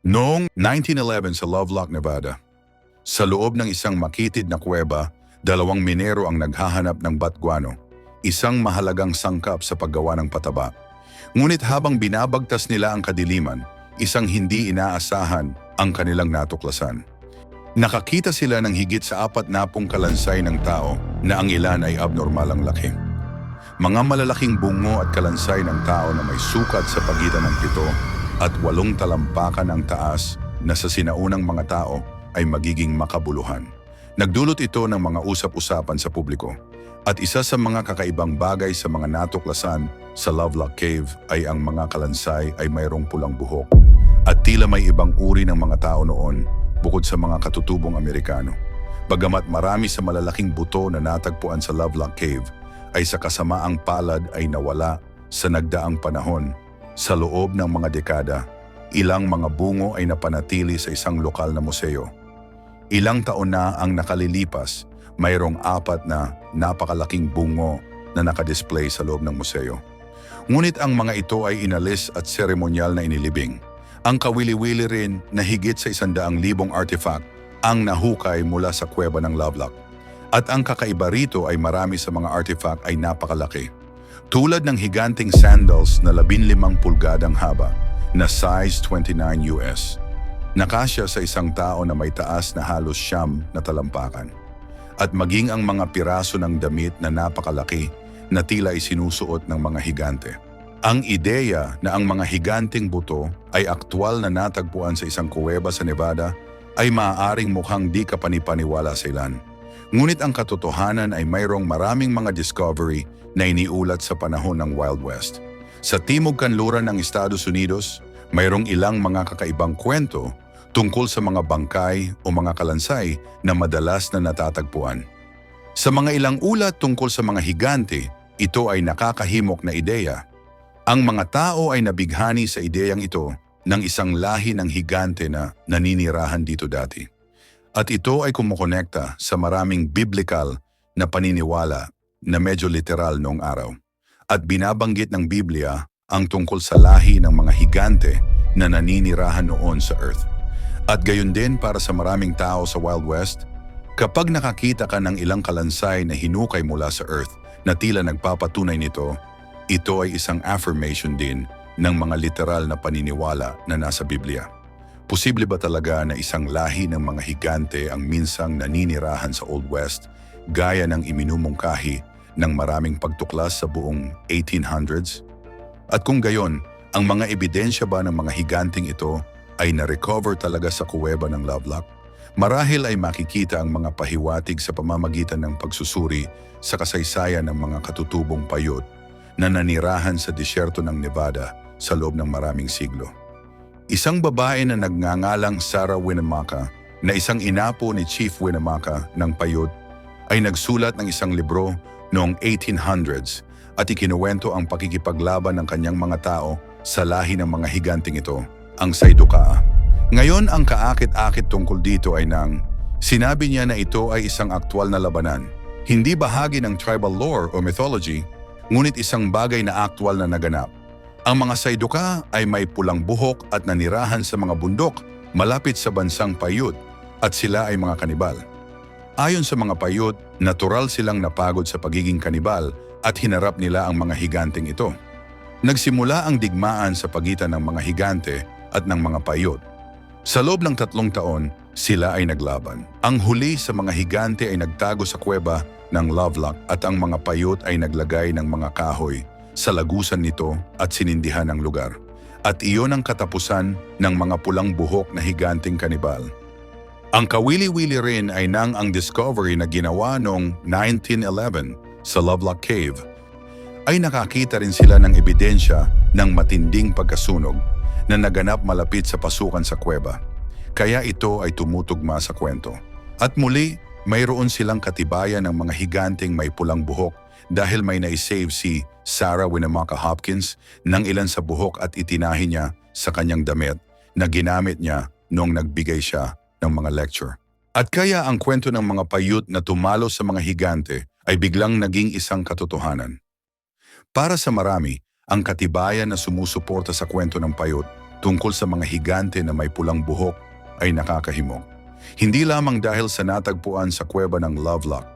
Noong 1911 sa Lovelock, Nevada, sa loob ng isang makitid na kuweba, dalawang minero ang naghahanap ng batguano, isang mahalagang sangkap sa paggawa ng pataba. Ngunit habang binabagtas nila ang kadiliman, isang hindi inaasahan ang kanilang natuklasan. Nakakita sila ng higit sa apat na pong kalansay ng tao na ang ilan ay abnormal ang laki. Mga malalaking bungo at kalansay ng tao na may sukat sa pagitan ng pito at walong talampakan ang taas na sa sinaunang mga tao ay magiging makabuluhan. Nagdulot ito ng mga usap-usapan sa publiko. At isa sa mga kakaibang bagay sa mga natuklasan sa Lovelock Cave ay ang mga kalansay ay mayroong pulang buhok. At tila may ibang uri ng mga tao noon bukod sa mga katutubong Amerikano. Bagamat marami sa malalaking buto na natagpuan sa Lovelock Cave ay sa kasamaang palad ay nawala sa nagdaang panahon. Sa loob ng mga dekada, ilang mga bungo ay napanatili sa isang lokal na museo. Ilang taon na ang nakalilipas, mayroong apat na napakalaking bungo na nakadisplay sa loob ng museo. Ngunit ang mga ito ay inalis at seremonyal na inilibing. Ang kawili-wili rin na higit sa isandaang libong artifact ang nahukay mula sa kuweba ng Lovelock. At ang kakaiba rito ay marami sa mga artifact ay napakalaki. Tulad ng higanting sandals na 15 pulgadang haba na size 29 US. Nakasya sa isang tao na may taas na halos siyam na talampakan. At maging ang mga piraso ng damit na napakalaki na tila isinusuot ng mga higante. Ang ideya na ang mga higanting buto ay aktwal na natagpuan sa isang kuweba sa Nevada ay maaaring mukhang di kapanipaniwala sa ilan. Ngunit ang katotohanan ay mayroong maraming mga discovery na iniulat sa panahon ng Wild West. Sa timog kanluran ng Estados Unidos, mayroong ilang mga kakaibang kwento tungkol sa mga bangkay o mga kalansay na madalas na natatagpuan. Sa mga ilang ulat tungkol sa mga higante, ito ay nakakahimok na ideya. Ang mga tao ay nabighani sa ideyang ito ng isang lahi ng higante na naninirahan dito dati. At ito ay kumukonekta sa maraming biblical na paniniwala na medyo literal noong araw. At binabanggit ng Biblia ang tungkol sa lahi ng mga higante na naninirahan noon sa earth. At gayon din para sa maraming tao sa Wild West, kapag nakakita ka ng ilang kalansay na hinukay mula sa earth na tila nagpapatunay nito, ito ay isang affirmation din ng mga literal na paniniwala na nasa Biblia. Posible ba talaga na isang lahi ng mga higante ang minsang naninirahan sa Old West gaya ng iminumungkahi ng maraming pagtuklas sa buong 1800s? At kung gayon, ang mga ebidensya ba ng mga higanting ito ay na-recover talaga sa kuweba ng Lovelock? Marahil ay makikita ang mga pahiwatig sa pamamagitan ng pagsusuri sa kasaysayan ng mga katutubong payot na nanirahan sa disyerto ng Nevada sa loob ng maraming siglo. Isang babae na nagngangalang Sarah Winnemucca na isang inapo ni Chief Winnemucca ng Payot ay nagsulat ng isang libro noong 1800s at ikinuwento ang pakikipaglaban ng kanyang mga tao sa lahi ng mga higanting ito, ang Saydukaa. Ngayon ang kaakit-akit tungkol dito ay nang sinabi niya na ito ay isang aktwal na labanan, hindi bahagi ng tribal lore o mythology, ngunit isang bagay na aktwal na naganap. Ang mga Sayduka ay may pulang buhok at nanirahan sa mga bundok malapit sa bansang Payut at sila ay mga kanibal. Ayon sa mga Payut, natural silang napagod sa pagiging kanibal at hinarap nila ang mga higanting ito. Nagsimula ang digmaan sa pagitan ng mga higante at ng mga Payut. Sa loob ng tatlong taon, sila ay naglaban. Ang huli sa mga higante ay nagtago sa kuweba ng Lovelock at ang mga Payut ay naglagay ng mga kahoy sa lagusan nito at sinindihan ang lugar. At iyon ang katapusan ng mga pulang buhok na higanting kanibal. Ang kawili-wili rin ay nang ang discovery na ginawa noong 1911 sa Lovelock Cave ay nakakita rin sila ng ebidensya ng matinding pagkasunog na naganap malapit sa pasukan sa kuweba. Kaya ito ay tumutugma sa kwento. At muli, mayroon silang katibayan ng mga higanting may pulang buhok dahil may naisave si Sarah Winnemucca Hopkins ng ilan sa buhok at itinahi niya sa kanyang damit na ginamit niya noong nagbigay siya ng mga lecture. At kaya ang kwento ng mga payut na tumalo sa mga higante ay biglang naging isang katotohanan. Para sa marami, ang katibayan na sumusuporta sa kwento ng payut tungkol sa mga higante na may pulang buhok ay nakakahimok. Hindi lamang dahil sa natagpuan sa kuweba ng Lovelock,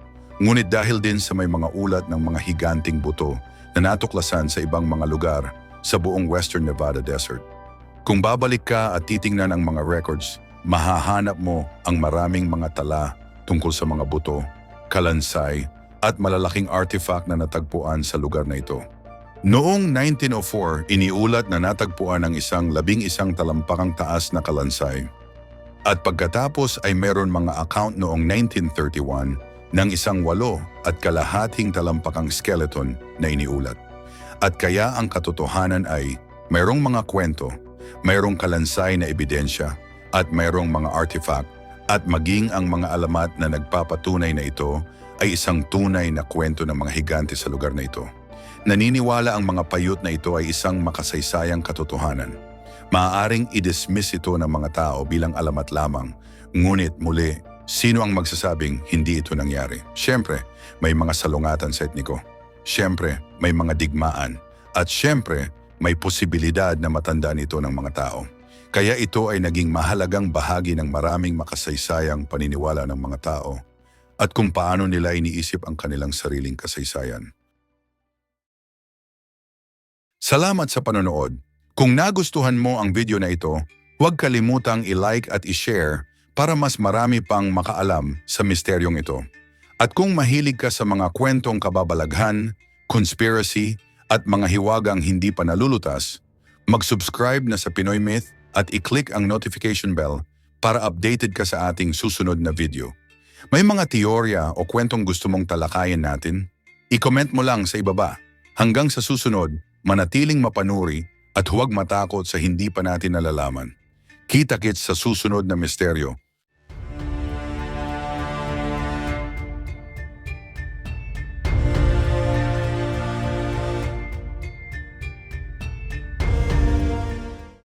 ngunit dahil din sa may mga ulat ng mga higanting buto na natuklasan sa ibang mga lugar sa buong Western Nevada Desert. Kung babalik ka at titingnan ang mga records, mahahanap mo ang maraming mga tala tungkol sa mga buto, kalansay, at malalaking artifact na natagpuan sa lugar na ito. Noong 1904, iniulat na natagpuan ang isang labing isang talampakang taas na kalansay. At pagkatapos ay meron mga account noong 1931 ng isang walo at kalahating talampakang skeleton na iniulat. At kaya ang katotohanan ay mayroong mga kwento, mayroong kalansay na ebidensya, at mayroong mga artifact, at maging ang mga alamat na nagpapatunay na ito ay isang tunay na kwento ng mga higante sa lugar na ito. Naniniwala ang mga payut na ito ay isang makasaysayang katotohanan. Maaaring i-dismiss ito ng mga tao bilang alamat lamang, ngunit muli, sino ang magsasabing hindi ito nangyari? Siyempre, may mga salungatan sa etniko. Siyempre, may mga digmaan. At siyempre, may posibilidad na matandaan ito ng mga tao. Kaya ito ay naging mahalagang bahagi ng maraming makasaysayang paniniwala ng mga tao at kung paano nila iniisip ang kanilang sariling kasaysayan. Salamat sa panonood. Kung nagustuhan mo ang video na ito, huwag kalimutang i-like at i-share para mas marami pang makaalam sa misteryong ito. At kung mahilig ka sa mga kwentong kababalaghan, conspiracy, at mga hiwagang hindi pa nalulutas, mag-subscribe na sa Pinoy Myth at i-click ang notification bell para updated ka sa ating susunod na video. May mga teorya o kwentong gusto mong talakayin natin? I-comment mo lang sa ibaba. Hanggang sa susunod, manatiling mapanuri at huwag matakot sa hindi pa natin nalalaman. Kita-kits sa susunod na misteryo